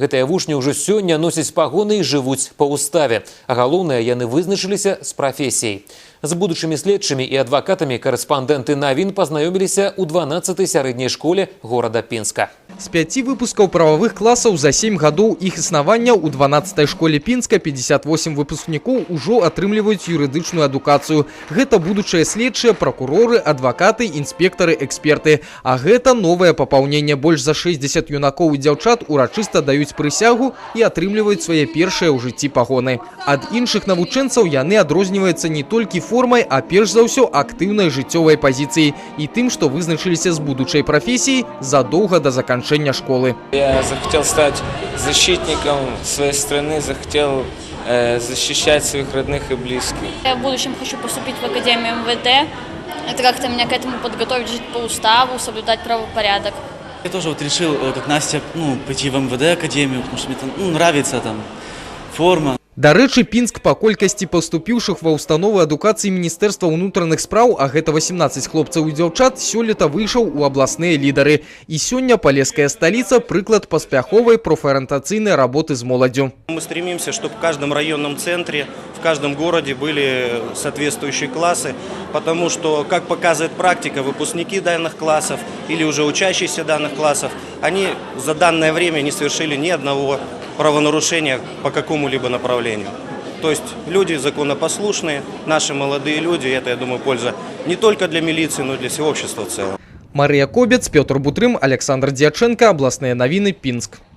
Гэтыя вучні ўжо сёння носяць пагоны і жывуць па уставе. А галоўнае, яны вызначыліся з прафесіяй. З будучымі следчымі і адвакатамі карэспандэнты навін пазнаёміліся ў 12-й сярэдняй школе горада Пінска. З пяці выпускаў прававых класаў за 7 гадоў іх існавання ў 12 школе Пінска 58 выпускнікоў ужо атрымліваюць юрыдычную адукацыю. Гэта будучыя следчыя, пракуроры, адвакаты, інспектары, эксперты. А гэта новае папаўненне. Больш за 60 юнакоў і дзяўчат урачыста даюць прысягу і атрымліваюць свае першыя ў жыцці пагоны. Ад іншых навучэнцаў яны адрозніваюцца не толькі формай, а перш за ўсё актыўнай жыццёвай пазіцыяй і тым, што вызначыліся з будучай прафесіяй задоўга да заканчэння школы. Я захотел стать защитником своей страны, захотел э, защищать своих родных и близких. Я в будущем хочу поступить в Академию МВД. Это как-то меня к этому подготовить, жить по уставу, соблюдать правопорядок. Я тоже вот решил, э, как Настя, ну, пойти в МВД академию, потому что мне там ну, нравится там форма. Дарэчы, Пінск па колькасці паступіўшых ва ўстановы адукацыі міністэрства ўнутраных спраў, а гэта 18 хлопцаў і дзяўчат, сёлета выйшаў у абласныя лідары. І сёння палеская сталіца прыклад паспяховай профарыентацыйнай работы з моладдзю. Мы стремимся, чтобы в каждом районном центре, в каждом городе были соответствующие классы, потому что, как показывает практика, выпускники данных классов или уже учащиеся данных классов, они за данное время не совершили ни одного правонарушения по какому-либо направлению. То есть люди законопослушные, наши молодые люди, это, я думаю, польза не только для милиции, но и для всего общества в целом. Марыя Кобец, Пётр Бутрым, Александр Дьяченко, абласныя навіны Пінск.